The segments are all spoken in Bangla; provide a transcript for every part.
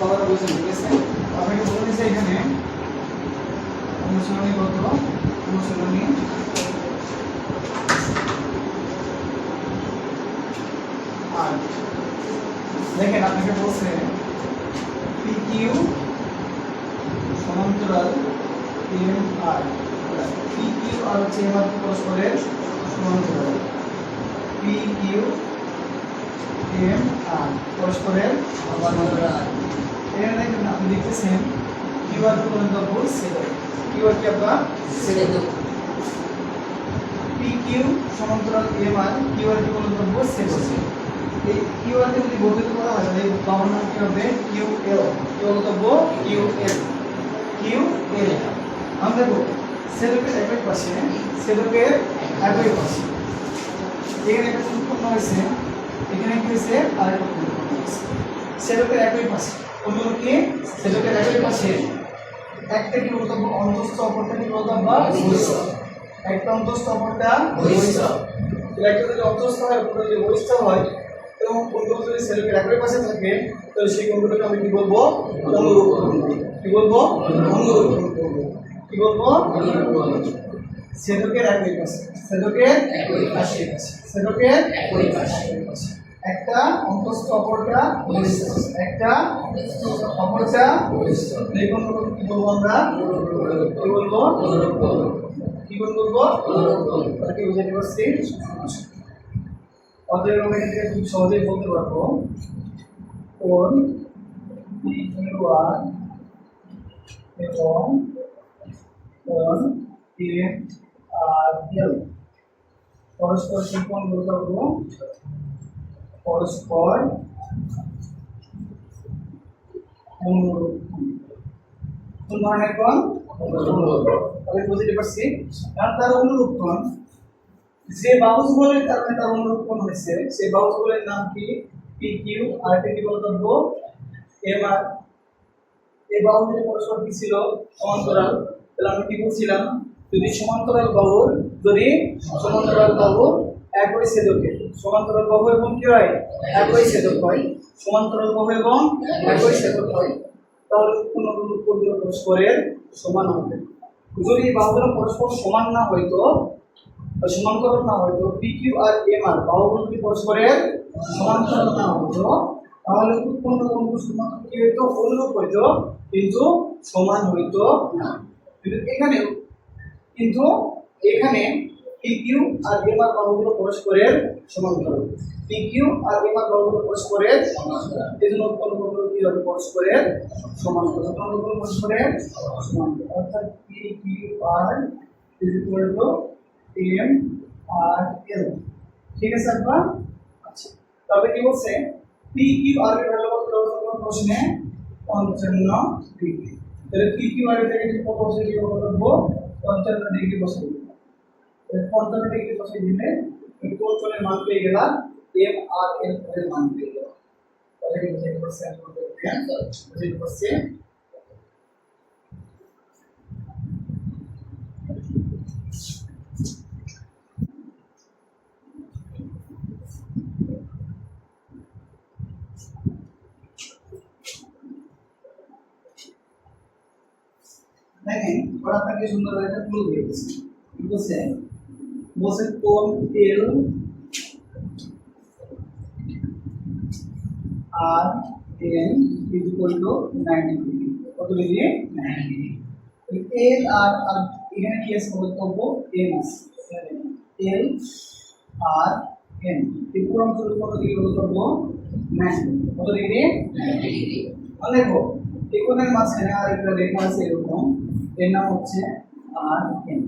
কথাটা বুঝছেন ঠিক আপনাকে বলে দিচ্ছে এখানে অনুশীলনী কত? অনুশীলনী আর দেখেন, আপনাকে বলছে পি কিউ সমান্তরাল এম আর পি কিউ আর হচ্ছে এম পরস্পরের সমান্তরাল। পি কিউ এম আর পরস্পরের সমান্তরাল এখানে আপনি দেখতেছেন আর পর্যন্ত সেটা আর কি আপনার সেটাই তো পি কিউ সমান্তরাল এম আর কিউ আর কি পর্যন্ত সেটা এই আর যদি বর্ধিত করা হয় তাহলে বাবার নাম কি হবে কিউ এল কি কিউ এল কিউ এল আমরা দেখো সেদকের একই পাশে সেদকের একই পাশে এখানে একটা উৎপন্ন হয়েছে এখানে কি হয়েছে আরেকটা উৎপন্ন হয়েছে একই পাশে কোনগুলো কি সেদকের একই পাশে একটা কি বলতব্য অন্তস্থ অপরটা কি বলতব্য বহিস্থ একটা অন্তস্থ অপরটা। একটা যদি অন্তস্থ হয়, অপরটা যদি বহিস্থ হয়, এবং কোনগুলো যদি সেদকের একই পাশে থাকে, তাহলে সেই কোনগুলোকে আমি কি বলব অনুরূপ। কি বলব অনুরূপ। কি বলব সেদকের একই পাশে সেদকের একই পাশে। সেদকের একই পাশে। একটা অন্তস্থ অপরটা। একটা অপরটা দেখুন কি বলব আমরা? কি বলব? কি বলব? কি বুঝাতে পারছি? অতএব থেকে খুব সহজেই বলতে পারব। কোন এবং কোন আর এল পরস্পর কি কোন পারব? পরস্পর অনুরূপ। কোন ধরনের কোন তাহলে বুঝতে পারছি। কারণ তার অনুরূপ কোণ যে বাহুজ বলের কারণে তার অনুরূপ কোণ হয়েছে? সেই বাহুজ বলের নাম কি? পি কিউ আর একটা কি বলতব্য এম আর এই বাহুগুলি পরস্পর কি ছিল? সমান্তরাল। তাহলে আমরা কি বলছিলাম? যদি সমান্তরাল বাহুর যদি সমান্তরাল বাহু একই ছেদকে। সমান্তরাল বাহু এবং কি হয়? একই ছেদক হয়। সমান্তরাল বাহু এবং একই ছেদক হয়। তাহলে কোনগুলো পরস্পরের সমান হবে। যদি বাহুগুলো পরস্পর সমান না হইতো বা সমান্তরাল না হইতো পি কিউ আর এম আর বাহুগুলো যদি পরস্পরের সমান্তরাল না হইতো তাহলে উৎপন্ন কোনগুলো সমান কি হইতো? অনুরূপ হইতো, কিন্তু সমান হইতো না। কিন্তু এখানে কিন্তু এখানে পি কিউ আর এম আর বাহুগুলো পরস্পরের সমান্তরাল। পি কিউ আর এম আর বাহুগুলো পরস্পরের সমান্তরাল। এই জন্য উৎপন্ন কোনগুলো কি পরস্পরের সমান্তরাল। কোনগুলো পরস্পরের সমান্তরাল। অর্থাৎ পি কিউ আর ইজ এম আর ঠিক আছে একবার? আচ্ছা। তবে কি বলছে? পি কিউ আর এর ভ্যালু কত প্রশ্নে পঞ্চান্ন ডিগ্রি তাহলে পি কিউ আর এর থেকে কত বসে দিব বলব পঞ্চান্ন ডিগ্রি বসে। দিব তাহলে পঞ্চান্ন ডিগ্রি বসে দিলে কোণের মান পেয়ে গেলাম এম আর এল এর মান পেয়ে গেলাম তাহলে দেখেন ওরা আপনাকে সুন্দর একটা ক্লু দিয়ে দিচ্ছে কি বলছে কোন L R N is equal to 90 degree কত ডিগ্রি 90 ডিগ্রি এল আর আর এখানে কি আছে বক্তব্য এন আছে। L R N. এই পুরো অংশের কত ডিগ্রি বক্তব্য 90 কত ডিগ্রি 90 ডিগ্রি দেখো ত্রিকোণের মাঝখানে আর একটা রেখা আছে এরকম। এর নাম হচ্ছে আর এন।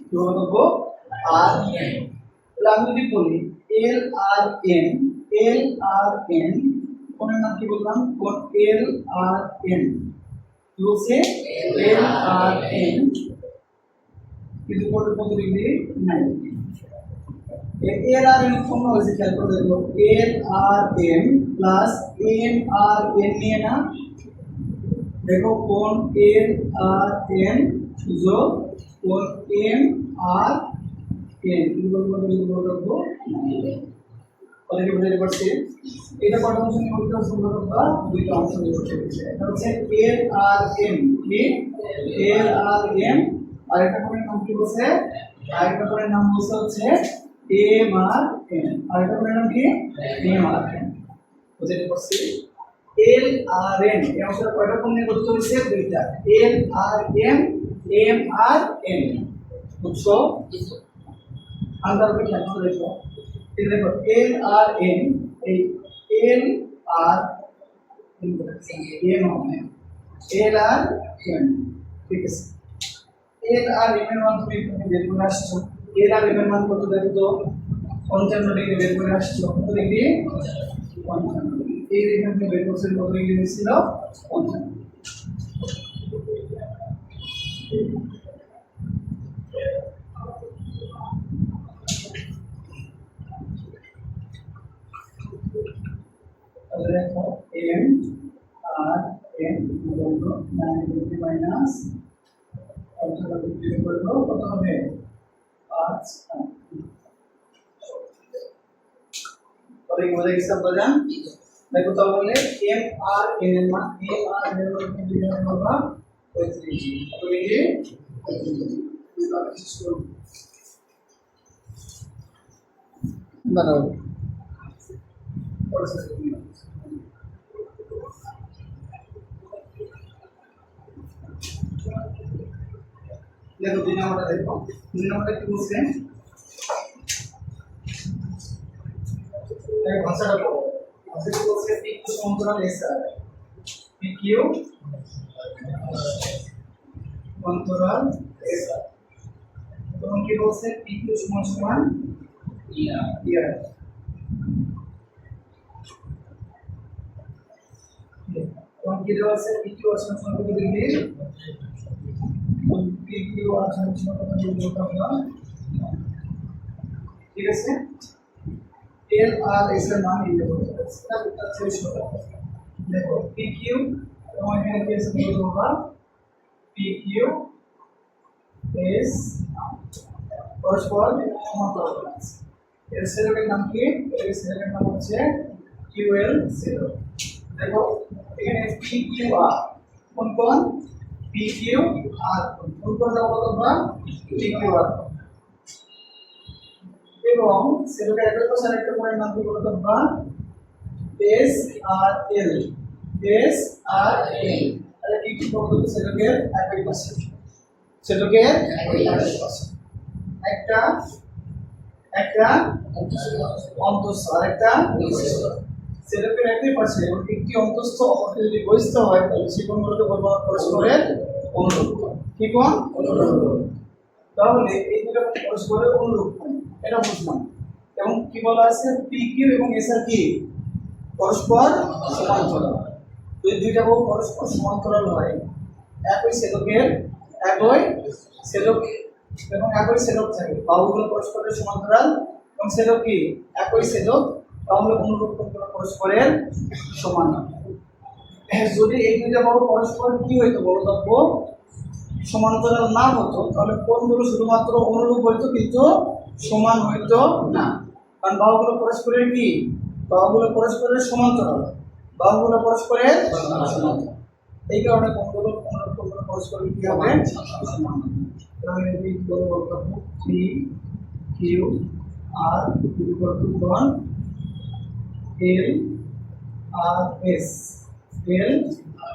কি বলব আর এন তাহলে আমি যদি বলি এল R N L R N কোণের নাম কি বললাম? কোণ এল আর এন বলছে? এল আর এন কিন্তু কত কত ডিগ্রি নাই। এল আর এন উৎপন্ন হয়েছে, খেয়াল করে দেখো। L R N plus M R N নিয়ে না, দেখো কোন এল আর এন যোগ কোন এম আর কি? বলব কি বলব ওদেরকে বুঝাতে পারছি এটা কত অংশ নিয়ে গঠিত সম্পর্ক বা দুইটা অংশ নিয়ে এটা হচ্ছে এল আর এম কি? এল আর এম আর একটা কোণের নাম কি বলছে? আরেকটা কোণের নাম বলছে হচ্ছে এম আর এম আরেকটা কোণের নাম কি? এম আর এম বুঝাতে পারছি? এল আর এম এই অংশটা কয়টা কোণ নিয়ে হয়েছে? দুইটা। L R M M R M বুঝছ? উপরে খেয়াল করে দেখো। এই দেখো এল আর এম এই এল আর এম হবে এল আর এম ঠিক আছে। এল আর এম এর মান তুমি তুমি বের করে আসছো। এল আর এম এর মান কত দেখো তো? পঞ্চান্ন ডিগ্রি বের করে আসছো। কত ডিগ্রি? পঞ্চান্ন ডিগ্রি। এই রেখা তুমি বের করছেন কত ডিগ্রি ছিল পঞ্চান্ন। দেখো M R M nine degree minus কত হবে পাঁচ পরে কি বোঝা গেছে আপনারা দেখো তাহলে এম আর এন এর মান এম আর এন এর মান কি বিভাগ করবা 35 কত ডিগ্রি 35 দাঁড়াও পরে শেষ করি। দেখো দুই নম্বরটা দেখো দুই নম্বরটা কি বলছে দেখো ভাষাটা পড়ো ভাষাটা বলছে পিকিউ সমান্তরাল এসআর পিকিউ সমান্তরাল এসআর তখন কি বলছে পিকিউ সমান সমান ইয়ার তখন কি দেওয়া আছে পিকিউ সমান সমান কত ডিগ্রি ঠিক কিউ আছে নিয়ে দেবো পি কিউ এস পরস্পর সমান্তরাল আছে এর সেলের নাম কি? এর সেলের নাম হচ্ছে কিউ এল দেখো, এখানে কোন কোন? কিউ আর কোন কোন যাব তোমরা কিউ আর এবং সেটাকে একটা তো একটা পয়েন্ট নাম কি বলতো তোমরা এস আর এল এস আর এল তাহলে কি কি বলতো সেটাকে একই পাশে সেটাকে একই পাশে একটা একটা অন্তস্থ আর একটা সেটাকে একই পাশে একটি অন্তস্থ অপরটি যদি বহিস্থ হয়, তাহলে সেই কোণগুলোকে বলব? পরস্পরের অনুরূপ। কি কোণ তাহলে এই দুটো পরস্পরের অনুরূপ। এটা বুঝলাম। এবং কি বলা আছে? পি কিউ এবং এস আর কি পরস্পর সমান্তরাল যদি দুইটা বহু পরস্পর সমান্তরাল হয়, একই সেদকের একই সেদক এবং একই সেদক থাকে। বাহুগুলো পরস্পরের সমান্তরাল এবং সেদক কি? একই সেদক তাহলে অনুরূপ কোণগুলো পরস্পরের সমান হ্যাঁ, যদি এই দুইটা বাহু পরস্পর কি হইতো বলতব্য সমান্তরাল না হতো। তাহলে কোণগুলো শুধুমাত্র অনুরূপ হইতো কিন্তু সমান হইতো না। কারণ বাহুগুলো পরস্পরের কি? বাহুগুলো পরস্পরের সমান্তরাল। বাহুগুলো পরস্পরের সমান্তরাল। এই কারণে কোণগুলো অনুরূপ কোণগুলো পরস্পরের কি হবে? সমান তাহলে বড় P Q R equal to L R S L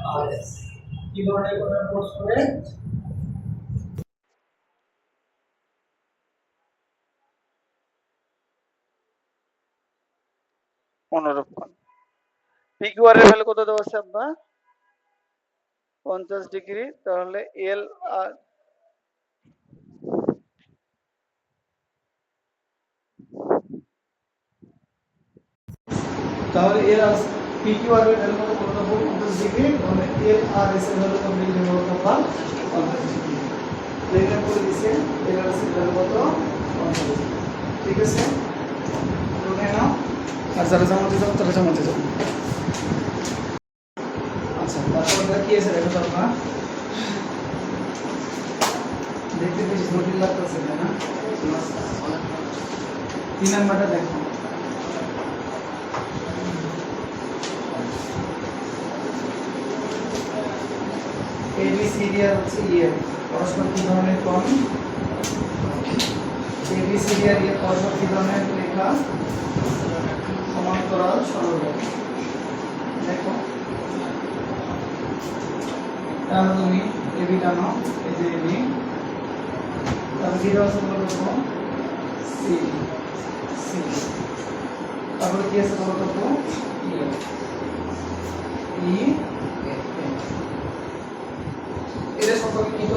R S কি ধরনের কোণ পরস্পরের অনুরূপ কোণ পিকিউআর এর ভ্যালু কত দেওয়া আছে আপনার পঞ্চাশ ডিগ্রি, তাহলে এল আর তাহলে এল আর পিকিউআর এর ভ্যালু কত কত দেবো পঞ্চাশ ডিগ্রি তাহলে এল আর এস এর ভ্যালু কত ডিগ্রি দেবো আপনার পঞ্চাশ ডিগ্রি লেখা করে দিছে এল আর এস এর ভ্যালু কত পঞ্চাশ ডিগ্রি ঠিক আছে? ওকে নাও আর যারা জামাতে যাও তারা জামাতে যাও আচ্ছা তারপর কি আছে দেখো তো আপনার? দেখতে বেশি জটিল লাগতেছে তাই না? তিন নাম্বারটা দেখো। এ বি সি ডি আর হচ্ছে ইয়ে পরস্পর কি ধরনের কোণ এ বি আর ইয়ে পরস্পর কি ধরনের রেখা সমান্তরাল সরল। দেখো। টানো তুমি এ বি টানো এই যে এ বি তারপর জিরো আছে বলো দেখো সি সি তারপরে কি আছে বলো দেখো ই এদের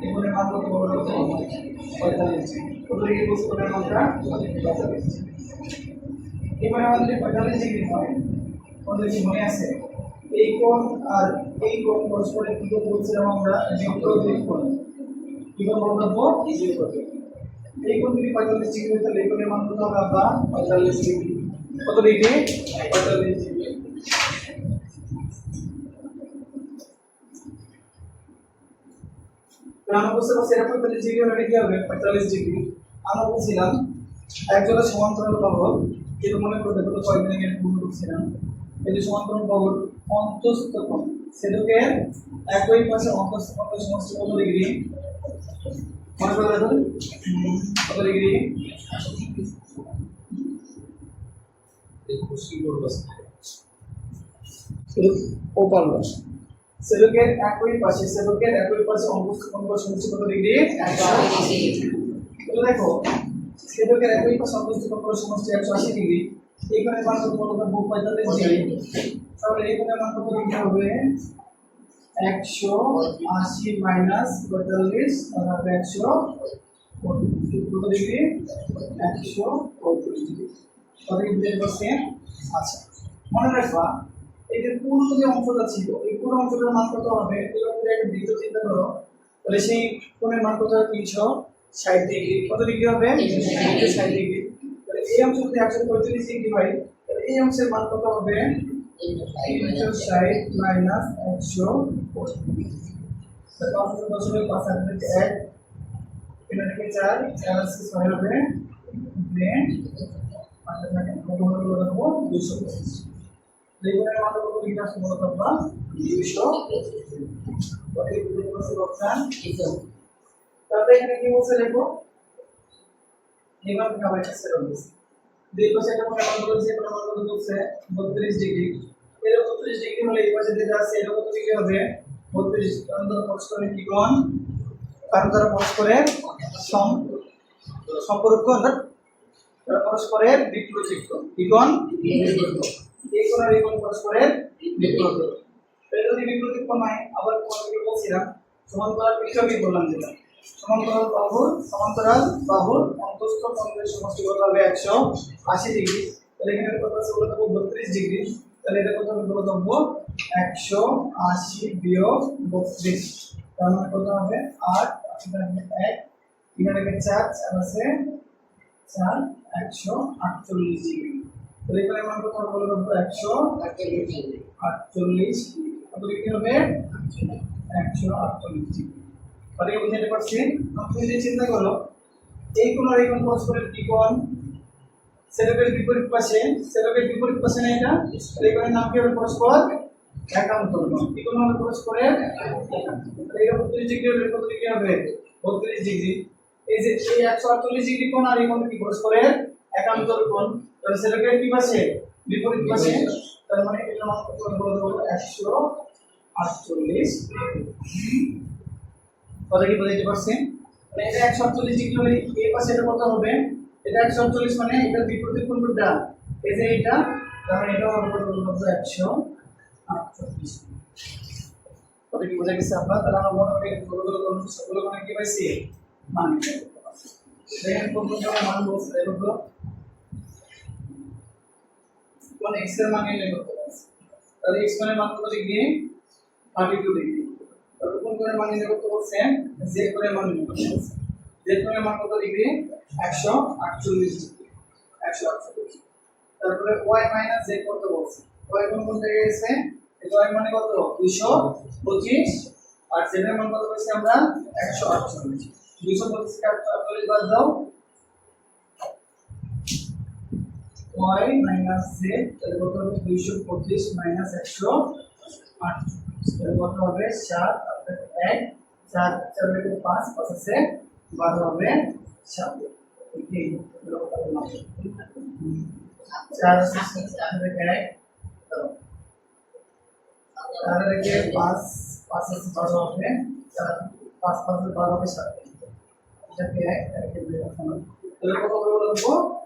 কোণের মান কত বড় কত পঁয়তাল্লিশ এবারে আমাদের পঁয়তাল্লিশ ডিগ্রি হয় আমাদের কি মনে আছে, এই কোণ আর এই কোণ পরস্পরের কি কোণ বলছিলাম আমরা? বিপরীত কোণ কি কোণ বলব? বিপরীত এই কোণ যদি পঁয়তাল্লিশ ডিগ্রি হয়, তাহলে এই কোণের হবে আমরা? পঁয়তাল্লিশ ডিগ্রি। কত ডিগ্রি? পঁয়তাল্লিশ ডিগ্রি। আমরা বুঝতে পারছি কি হবে? পঁয়তাল্লিশ ডিগ্রি আমরা বলছিলাম একজনের সমান্তরাল বাহুর যেটা মনে করতে পূর্ণ করছিলাম। এই যে সমান্তরাল বাহুর অন্তস্থ কোণ সেটাকে একই পাশে অন্তস্থ কোণের সমষ্টি কত ডিগ্রি মনে করে দেখুন কত সেলুকের একই পাশে, সেলুকের একই পাশে অন্তস্থ কোণের সমষ্টি কত ডিগ্রি? একশো তো দেখো, সেলুকের একই পাশে অন্তস্থ কোণের সমষ্টি একশো আশি ডিগ্রি। এখানে মান কত বলতো পঁয়তাল্লিশ ডিগ্রি। তাহলে এখানে মান কত ডিগ্রি হবে একশো আশি মাইনাস পঁয়তাল্লিশ, তাহলে একশো কত ডিগ্রি? একশো পঁয়ত্রিশ ডিগ্রি। কত ডিগ্রি বুঝতে আচ্ছা মনে রাখবা এই পুরো যে অংশটা ছিল, এই পুরো অংশটার মান কত হবে যদি একটা বৃত্ত চিন্তা করো। তাহলে সেই কোণের মান কত হবে তিনশো ষাট ডিগ্রি কত ডিগ্রি হবে? তিনশো ষাট ডিগ্রি তাহলে এই অংশ যদি একশো পঁয়ত্রিশ ডিগ্রি হয়, তাহলে এই অংশের মান কত হবে তিনশো ষাট মাইনাস একশো পাঁচ দশমিক পাঁচ এক। এখানে থেকে চার চার আছে ছয় হবে। দুশো পঁচিশ লেগুনের তারপরে এখানে কি বলছে দেখো? এবার আবার একটা সেট দুই পাশে একটা কোণ বলছে কোণ কত বলছে 32 ডিগ্রি এর 32 ডিগ্রি হলে এই পাশে যেটা আছে ডিগ্রি হবে। 32 কারণ পরস্পরের কি কারণ তারা পরস্পরের সম সম্পর্ক পরস্পরের বিপরীত কোণ? কি কোণ এই কোণ আর এই পরস্পরের বিপরীত এটা যদি বিপরীত কোণ হয়, আবার কোণকে বলছিলাম, সমান্তরাল পৃষ্ঠকে বললাম যেটা। সমান্তরাল বাহুর সমান্তরাল বাহুর অন্তস্থ কোণের সমষ্টি কত হবে একশো আশি ডিগ্রি। তাহলে এখানে কত আছে, বলে দেবো তাহলে এটা কত হবে বলে দেবো একশো আশি বিয়োগ বত্রিশ। তার মানে কত হবে? আট এখানে হবে এক। এখানে হবে চার চার আছে চার একশো আটচল্লিশ ডিগ্রি। তাহলে এখানে মান কত হবে বলে একশো আটচল্লিশ। কত ডিগ্রি হবে? একশো আটচল্লিশ ডিগ্রি। তাহলে কি বুঝতে পারছি? আপনি যদি চিন্তা করো, এই কোণ আর এই কোণ পরস্পরের কি কোণ সেলফের বিপরীত পাশে, সেলফের বিপরীত পাশে না এটা? তাহলে এই নাম কি হবে পরস্পর? একান্তর কোণ। এই কোণ হবে পরস্পরের একান্তর। তাহলে এটা 32 ডিগ্রি হলে কত ডিগ্রি হবে? 32 ডিগ্রি। এই যে এই 148 ডিগ্রি কোণ আর এই কোণ কি পরস্পরের? একান্তর কোণ। তাহলে সেলফের কি পাশে বিপরীত পাশে তার মানে এটা মান কত হবে বলে 148 কথা কি বুঝতে পারছেন মানে এটা একশো আটচল্লিশ ডিগ্রি হলে এই পাশে এটা কত হবে? এটা একশো আটচল্লিশ মানে এটা বিপরীত কোণ কোনটা এই যে এটা তাহলে এটা হবে কত বলব একশো আটচল্লিশ কথা কি বোঝা গেছে আপনার? তাহলে আমরা মোটামুটি সবগুলো কোণ সবগুলো কোণে কি পাইছি? মান দেখেন কোন কোন মান বলছে তো। কোন এক্সের মান নির্ণয় করতে পারছি তাহলে এক্স মানের মান কত ডিগ্রি থার্টি টু ডিগ্রি তারপর কোন কোণের মান নির্ণয় করতে বলছে? যে কোণের মান নির্ণয় করতে বলছে? যে কোণের মান কত ডিগ্রি একশো আটচল্লিশ ডিগ্রি একশো আটচল্লিশ। তারপরে ওয়াই মাইনাস জেড করতে বলছে? ওয়াই কোন কোন থেকে এই ওয়াই মানে কত? দুইশো পঁচিশ। আর জেড এর মান কত পেয়েছি আমরা? একশো আটচল্লিশ। দুইশো পঁচিশ কে আটচল্লিশ বাদ দাও। ওয়াই মাইনাস জেড তাহলে কত হবে দুইশো পঁচিশ মাইনাস একশো আটচল্লিশ তাহলে কত হবে সাত অর্থাৎ এক, চার চার থেকে পাঁচ পাঁচ আছে, বারো হবে সাত এই হলো কত হবে নয়। চার আছে চার থেকে এক তেরো। চার থেকে পাঁচ পাঁচ আছে, বারো হবে চার পাঁচ পাঁচ আছে, বারো হবে সাত এটাকে এক এটাকে দুই রাখলাম। তাহলে কত হবে বলো তো? কত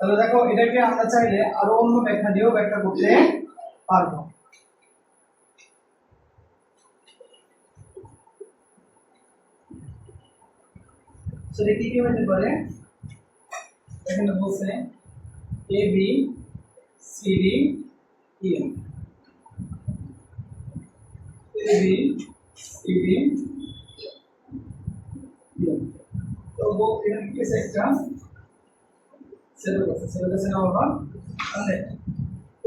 তাহলে দেখো এটাকে আমরা চাইলে আরও অন্য ব্যাখ্যা দিয়েও ব্যাখ্যা করতে পারব। সেটা কি কি হতে পারে? এখানে বলছে A B C D E A B C D তো वो এখানে কি আছে একটা সেটা বলছে, সেটা কাছে না বাবা তাহলে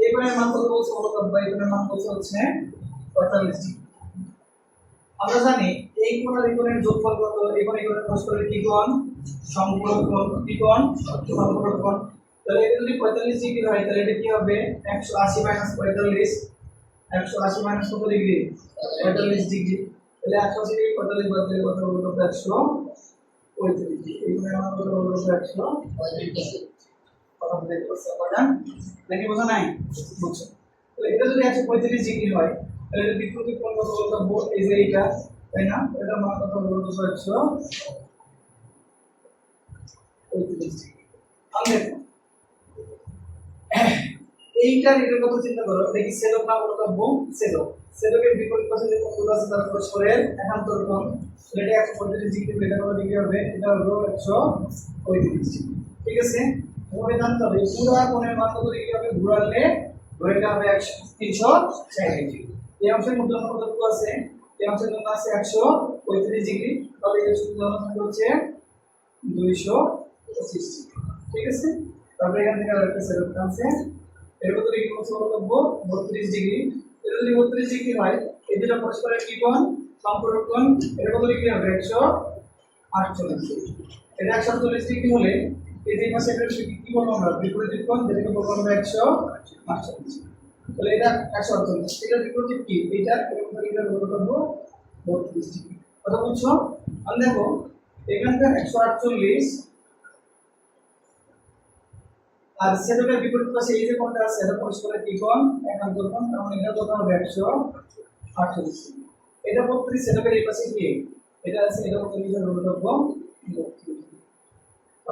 এবারে কত বলছে বলো তো? বলছে হচ্ছে? 45 ডিগ্রি আমরা জানি এই কোণ? আর কোণের যোগফল কত যদি 45 ডিগ্রি হয়, তাহলে এটা কি হবে? 180 মাইনাস 45 180 মাইনাস কত ডিগ্রি? 45 ডিগ্রি। তাহলে 180 ডিগ্রি 45 বাদ দিলে কত 135 ডিগ্রি এই কোণের কত হলো 100 পঁয়ত্রিশ ডিগ্রি বলতে বলতে এইটার কথা চিন্তা করো এটা সেলক না বলতব্য সেলক সেলকের বিপরীত পাশে তার পরস্পরের একান্তর কোণ এটা একশো পঁয়ত্রিশ ডিগ্রি হবে এটা হলো একশো পঁয়ত্রিশ ঠিক আছে তোমাকে জানতে হবে পুরো কোণের মান কত ডিগ্রি হবে ঘুরালে ঘুরালে হবে একশো তিনশো ষাট ডিগ্রি। এই অংশের মধ্যে কতটুকু আছে? এই অংশের জন্য আছে একশো পঁয়ত্রিশ ডিগ্রি, তাহলে এই অংশের হচ্ছে দুইশো পঁচিশ ডিগ্রি। ঠিক আছে? তারপরে এখান থেকে আরেকটা সেলফ আছে। এর কত ডিগ্রি হচ্ছে বলব বত্রিশ ডিগ্রি। এটা যদি বত্রিশ ডিগ্রি হয়, এই দুটো পরস্পরের কি কোণ? সম্পর্ক কোণ। এটা কত ডিগ্রি হবে? একশো আটচল্লিশ ডিগ্রি। এটা একশো আটচল্লিশ ডিগ্রি হলে এই এটা কি কি তাহলে এটা বিপরীত কি? এটা এরকম আর দেখো, এখানকার একশো আটচল্লিশ আর সেটাকে বিপরীত পাশে এই যে কোণটা আছে, এটা পরস্পরের কি কোণ? একান্তর কোণ। তার মানে এটা কত হবে একশো আটচল্লিশ। ডিগ্রি। এটা বত্রিশ সেটাকে এই পাশে কি? এটা আছে, এটা কত রোধব্য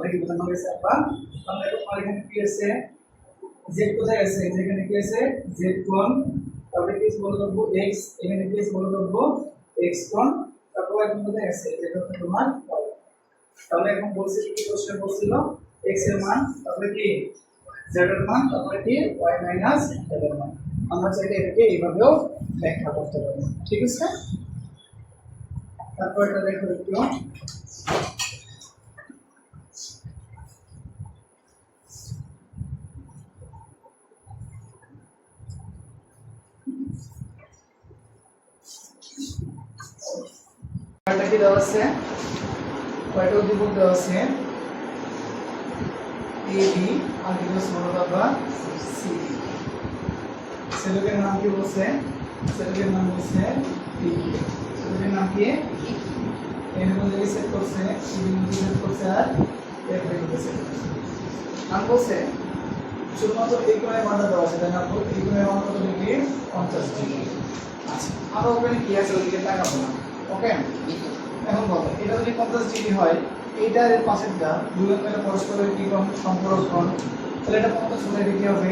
তাহলে বোঝানো আপনার আমরা দেখো আমার এখানে কি আছে জেড কোথায় আছে? যেখানে কি আছে জেড কোণ তারপরে কি আছে বলতব্য এক্স এখানে কি আছে বলতব্য এক্স কোণ তারপর এখন কোথায় আছে? যেটা হচ্ছে তোমার তাহলে এখন বলছি কি প্রশ্ন বলছিল x এর মান, তারপরে কি? Z এর মান, তারপরে কি? Y মাইনাস z এর মান। আমরা চাইলে এটাকে এইভাবেও ব্যাখ্যা করতে পারি। ঠিক আছে? তারপর এটা দেখো একটু কয়টা কি দেওয়া আছে। কয়টা উদ্দীপক দেওয়া আছে? এ বি আর দিবস বড় বা সি সেলুকের নাম কি বলছে? সেলুকের নাম বলছে সেলুকের নাম কি? এর মধ্যে সেট করছে? মধ্যে সেট করছে? আর এর মধ্যে সেট করছে। নাম বলছে? শুধুমাত্র এই কোণের মানটা দেওয়া আছে তাই না? এই কোণের মান কত ডিগ্রি পঞ্চাশ। ডিগ্রি আচ্ছা আমরা ওখানে কি আছে? ওদিকে তাকাবো না। ওকে এখন বলো, এটা যদি পঞ্চাশ ডিগ্রি হয়, এইটার এর পাশেরটা দুই মিলে পরস্পরের কি কোণ সম্পর্ক তাহলে এটা কত সময় কি হবে।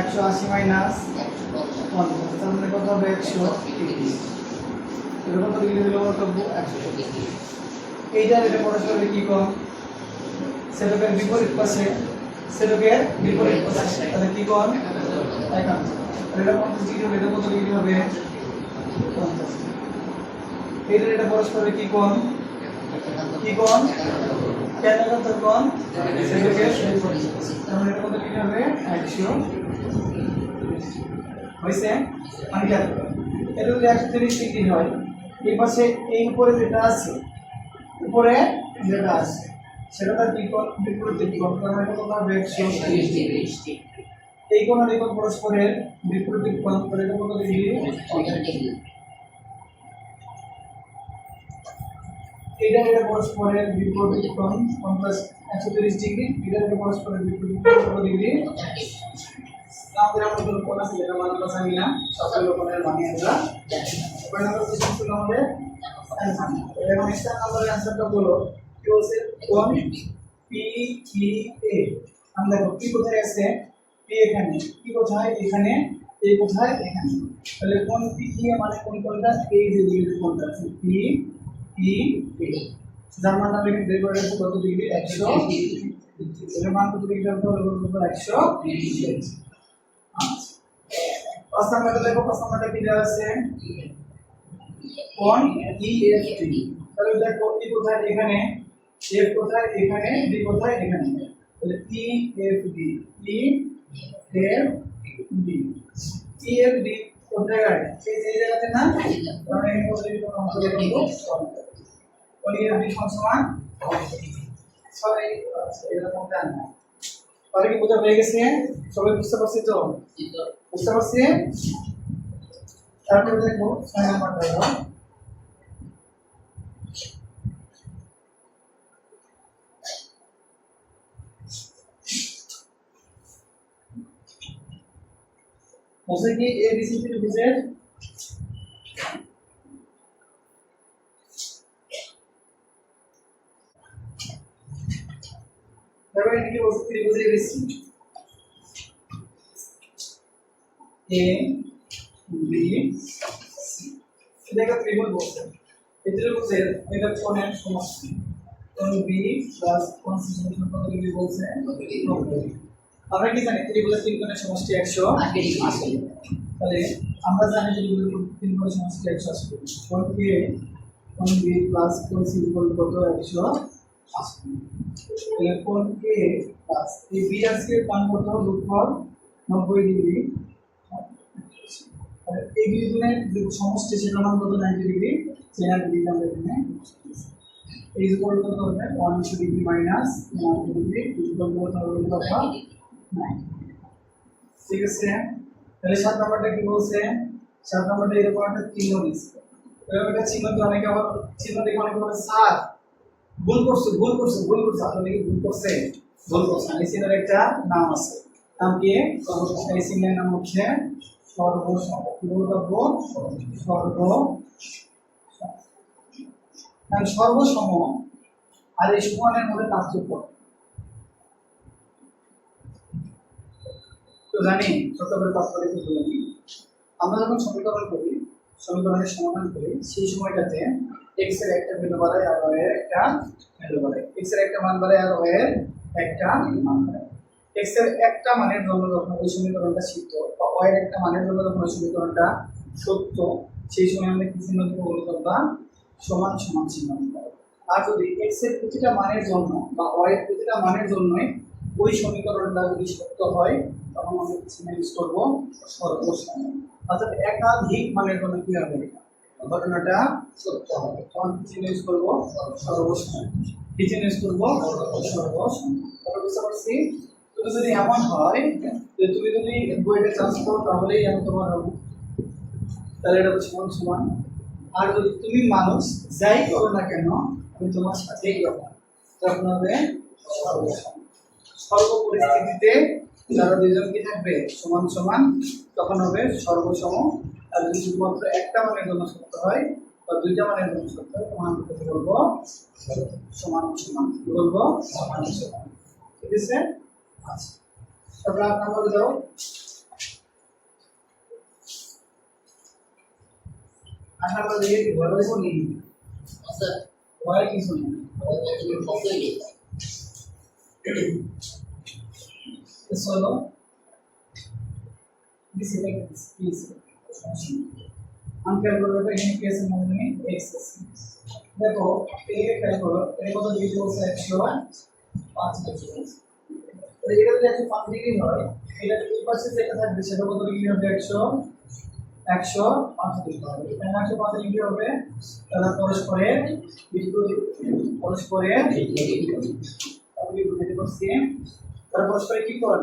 একশো আশি মাইনাস পঞ্চাশ, তার মানে কত হবে? একশো তিরিশ। এটা ডিগ্রি হলো কর্তব্য একশো এইটার এটা পরস্পরের কি কোণ সেটাকে বিপরীত পাশে সেটাকে বিপরীত পাশে। তাহলে কি কম একান্ন। আর এটা পঞ্চাশ ডিগ্রি হবে, এটা কত ডিগ্রি হবে? পঞ্চাশ। এইটার এটা পরস্পরের কি কোণ? কি কোণ? কেন একাত্তর কোণ? তার মানে এটা কত ডিগ্রি হবে? একশো হয়েছে কেন এটা যদি একশো তিরিশ ডিগ্রি হয় এই পাশে এই উপরে যেটা আছে উপরে যেটা আছে সেটা তার বিপদ বিপরীত দিক তার মানে কত হবে? একশো তিরিশ ডিগ্রি। এই কোণ আর এই কোণ পরস্পরের বিপরীত তাহলে এটা কত ডিগ্রি। এটা এটা পরস্পরের বিপরীত কোণ পঞ্চাশ একশো তিরিশ ডিগ্রি এটা এটা পরস্পরের বিপরীত কোণ ডিগ্রি আমাদের আমাদের কোণ আছে যেটা মান কথা নিলাম সকল কোণের মানে আমরা এবার আমরা কোশ্চেন ছিল আমাদের এবং স্টার নাম্বারের অ্যান্সারটা বলো কি বলছে? কোণ পি ই এ আমরা দেখো পি কোথায় আছে? পি এখানে। পি কোথায়? এখানে। এ কোথায়? এখানে। তাহলে কোণ পি ই মানে কোন কোণটা এই যে কোণটা আছে পি ই যার মান আমরা বের করে আছে কত ডিগ্রি একশো। এর মান কত ডিগ্রি হবে? একশো। আচ্ছা। পাঁচ নাম্বারটা দেখো পাঁচ নাম্বারটা কি দেওয়া আছে? কোণ ই এফ ডি তাহলে দেখো ই কোথায়? এখানে। এফ কোথায়? এখানে। ডি কোথায়? এখানে। তাহলে E F D E F D E F D কোন এই এই জায়গাতে। না কারণ এই মধ্যে কোনো অঙ্ক দেখো কোন ই এফ ডি সমান সরি না। তাহলে কি বোঝা হয়ে গেছে? সবাই বুঝতে পারছি তো? বুঝতে পারছি? তারপরে কি এ বি সি ধরো এটাকে বলছি ত্রিভুজ এবিসি এ বি সি এটা একটা ত্রিভুজ বলছে এই ত্রিভুজের এটা কোণের সমান কোণ বি প্লাস কোণ সি সমান কত ডিগ্রি বলছে আমরা কি জানি ত্রিভুজের তিন কোণের সমষ্টি 180 তাহলে আমরা জানি ত্রিভুজের তিন কোণের সমষ্টি 180 কোণ এ কোণ বি প্লাস কোণ সি ইকুয়াল কত 180 এরপর এ প্লাস এই বি আজকে পান করতে নব্বই ডিগ্রি। এই দুজনের যে সমষ্টি সেটা কত? Ninety degree. সেটা ডিগ্রি এখানে এই যে করতে হবে? One degree minus ninety degree equal করতে হবে কথা নাইন ঠিক আছে? তাহলে সাত নাম্বারটা কি বলছে? সাত নাম্বারটা এরকম একটা চিহ্ন দিচ্ছে। এরকম একটা চিহ্ন তো অনেকে আবার, চিহ্ন দেখে অনেকে বলে সাত ভুল করছে ভুল করছে ভুল করছে। আপনারা কি ভুল করছে। ভুল করছে। এই চিহ্নের একটা নাম আছে। নাম কি? চিহ্নের নাম হচ্ছে বলব সর্ব কারণ সর্বসম আর এই সমানের মধ্যে পার্থক্য। তো জানি ছোট করে বলে নিই আমরা যখন সমীকরণ করি, সমীকরণের সমাধান করি, সেই সময়টাতে এক্স একটা ভ্যালু বাড়ায় আর ওয়াই এর একটা ভ্যালু বাড়ায় এক্স একটা মান বাড়ায় আর ওয়াই এর একটা মান বাড়ায় এক্সের একটা মানের জন্য যখন ওই সমীকরণটা সিদ্ধ বা ওয়াই এর একটা মানের জন্য যখন ওই সমীকরণটা সত্য। সেই সময় আমরা কি চিহ্ন দেবো বলে বা সমান সমান চিহ্ন দেবো। আর যদি এক্সের প্রতিটা মানের জন্য বা ওয়াই এর প্রতিটা মানের জন্যই ওই সমীকরণটা যদি সত্য হয়, তখন আমরা চিহ্ন ইউজ করব? সর্বসম। অর্থাৎ একাধিক মানের জন্য কি হবে? ঘটনাটা সত্য হবে। তখন কি চিহ্ন ইউজ করব? সর্বসম কি চিহ্ন ইউজ করব? তুমি যদি এমন হয়, যে তুমি যদি বইটা করো তাহলেই আমি তোমার হব। তাহলে এটা সমান সমান। আর যদি তুমি মানুষ, যাই করো না কেন, আমি তোমার সাথেই রকম তখন হবে সর্বসম সর্ব পরিস্থিতিতে যারা দুজন কি থাকবে, সমান সমান, তখন হবে সর্বসম আর যদি শুধুমাত্র একটা মানের জন্য সত্য হয় বা দুইটা মানে গুণ সত্য হয় তখন আমরা কত বলব? সমান সমান কি বলব? সমান সমান। ঠিক আছে? আচ্ছা। তারপর আট নম্বরে যাও আট নম্বরে দিকে কি দেখো নি। স্যার ভয় কিছু নেই তুমি কতই নেই Eso no. Dice que dice. Aunque el problema es que es muy excesivo. দেখো এই খেয়াল করো। এর মতো ডিগ্রি বলছে একশো পাঁচ ডিগ্রি এটা যদি একশো পাঁচ ডিগ্রি হয়। এটা এই পাশে যেটা থাকবে? সেটা কত ডিগ্রি হবে? একশো একশো পাঁচ ডিগ্রি হবে। এখানে একশো পাঁচ ডিগ্রি হবে, তাহলে বুঝতে পারছেন তারা পরস্পরে কি করেন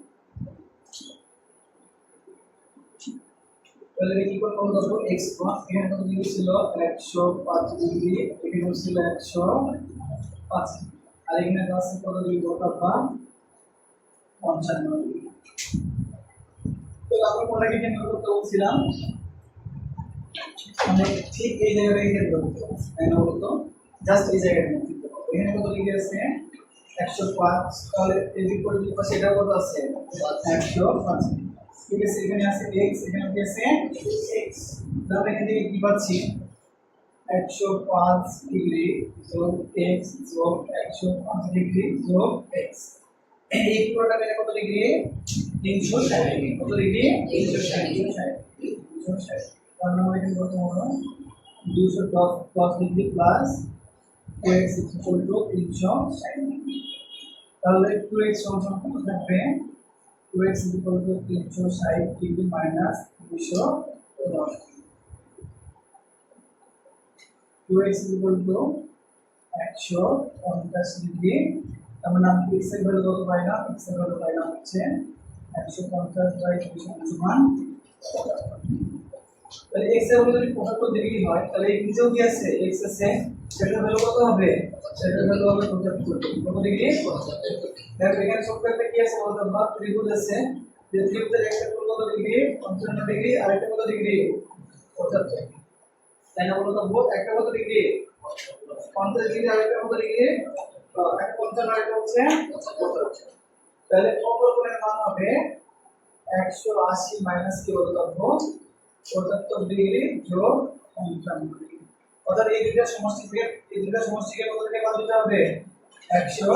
তাহলে কি করে করব দেখো এক্স এখানে কত ডিগ্রি ছিল? একশো পাঁচ ডিগ্রি এখানে ছিল একশো পাঁচ আর এখানে আছে কত ডিগ্রি কত বা পঞ্চান্ন ডিগ্রি তো আমরা কোনটাকে কেন্দ্র করতে বলছিলাম? মানে ঠিক এই জায়গাটাকে কেন্দ্র করতে বলছি, তাই না বলতো? জাস্ট এই জায়গাটা এখানে কত ডিগ্রি আছে? একশো পাঁচ। তাহলে এই দিক পাশে এটা কত আছে? একশো পাঁচ। ঠিক আছে এখানে আছে এক্স এখানে কি আছে এক্স তাহলে এখান থেকে কি পাচ্ছি? একশো পাঁচ ডিগ্রি যোগ এক্স যোগ একশো পাঁচ ডিগ্রি যোগ এক্স এই পুরোটা কত ডিগ্রি? তিনশো ষাট। ডিগ্রি কত ডিগ্রি? তিনশো ষাট। তিনশো ষাট। তিনশো ষাট তার মানে এখানে কত হলো দুশো দশ দশ degree plus two X equal to তিনশো ষাট। ডিগ্রি তাহলে টু এক্স সমান কত থাকবে? টু এক্স ইকুয়াল টু তিনশো ষাট ডিগ্রি মাইনাস দুশো দশ। টু এক্স ইকুয়াল টু একশো পঞ্চাশ ডিগ্রি, তার মানে আমি এক্সের ভ্যালু কত পাইলাম এক্সের ভ্যালু পাইলাম হচ্ছে একশো পঞ্চাশ বাই দুশো সমান তাহলে এক্সের ভ্যালু যদি পঁচাত্তর ডিগ্রি হয়, তাহলে এই নিচেও কি আছে এক্স আছে সেটার ভ্যালু কত হবে। সেটার ভ্যালু হবে পঁচাত্তর কত ডিগ্রি দেখো এখানে একটা কি আছে বলতে? বা ত্রিভুজ আছে। যে ত্রিভুজের একটা কোণ কত ডিগ্রি? পঞ্চান্ন ডিগ্রি আর একটা কত ডিগ্রি? পঁচাত্তর তাই না বলতো? বোধ একটা কত ডিগ্রি? পঞ্চাশ ডিগ্রি আর একটা কত ডিগ্রি? আহ, একটা পঞ্চান্ন আর একটা হচ্ছে পঁচাত্তর। তাহলে অপর কোণের মান হবে? একশো আশি মাইনাস কি বলতে? পারব পঁচাত্তর ডিগ্রি যোগ পঞ্চান্ন ডিগ্রি। অর্থাৎ এই দুইটা সমষ্টি থেকে এই দুইটা সমষ্টিকে কত থেকে বাদ দিতে হবে? একশো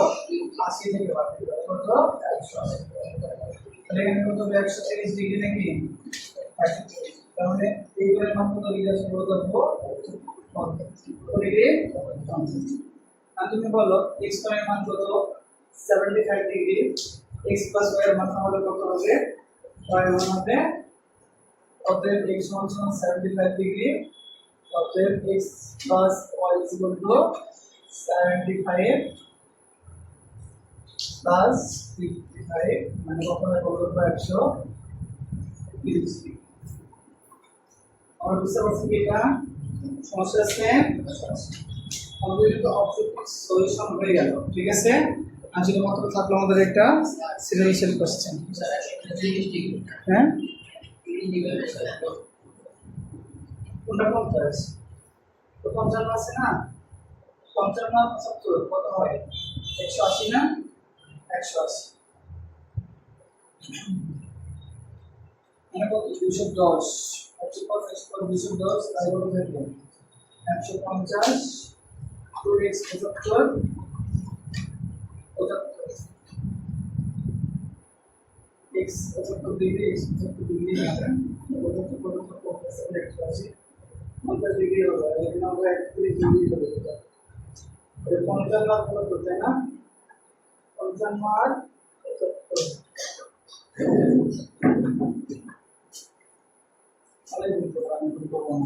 আশি থেকে বাদ দিতে হবে কত একশো আশি। তাহলে এখানে কত হবে? একশো তিরিশ ডিগ্রি নাকি? মানে এই গুণের মান কত ডিগ্রি বলতে পারব কত ডিগ্রি। আর তুমি বলো এক্সের মান কত? Seventy five degree. X plus Y এর মান আমাদের কত হবে? ওয়াই মান হবে অতএব x সমান 75 ডিগ্রি। অতএব x plus y is equal to 75 plus 55 মানে কত হয় কত 130 আমরা বুঝতে পারছি কি এটা? সমস্যা আছে? আমাদের কিন্তু অবজেক্টিভ সলিউশন হয়ে গেল ঠিক আছে? যদি মাত্র থাকল আমাদের একটা সিরিয়াল কোশ্চেন হ্যাঁ? কোনটা পঞ্চাশ? তো পঞ্চান্ন আছে না? পঞ্চান্ন পঁচাত্তর কত হয়? একশো আশি না? একশো আশি। কত দুশো। একশো পঞ্চাশ পর দুশো দশ তাই থাকবে? একশো পঞ্চাশ এক্স পঁচাত্তর পঁচাত্তর। এক্স পঁচাত্তর ডিগ্রি পঁচাত্তর ডিগ্রি পঁচাত্তর একশো আশি। পঞ্চান্ন আর পঁচাত্তর তাই না পঞ্চান্ন আর পারবেন